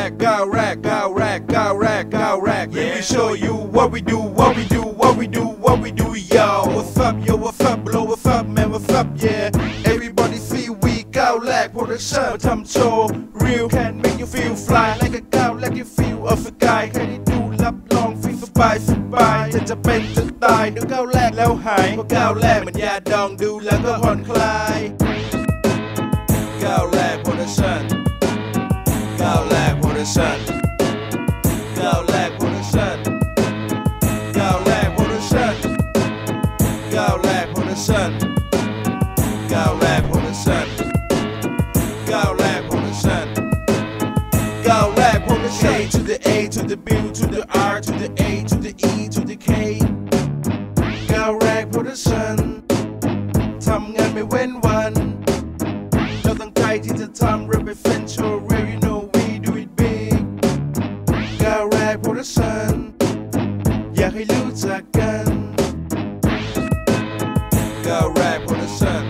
rack, go rack, go rack, go rack, go rack. Let me show you what we do, what we do, what we do, what we do, yo. What's up, yo? What's up, blow? What's up, man? What's up, yeah? Everybody see we go rack production, but I'm so real. Can make you feel fly like a cow, like you feel of a guy. Can you do love long, feel บายสบายจะจะเป็นจะตายดูก้าวแรกแล้วหายพอก้าวแรกมันยาดองดูแล้วก็ผ่อนคลาย buluşan Gavlak buluşan Gavlak buluşan Gavlak buluşan Gavlak buluşan Gavlak buluşan Gavlak buluşan A to the A to the B to the R to the A to the E to the K Gavlak buluşan ทำงานไม่เว้นวัน เราตั้งใจที่จะทำเราไปเฟนชัว ก production อยากให้รู้จักกันก้าวแรก production ก้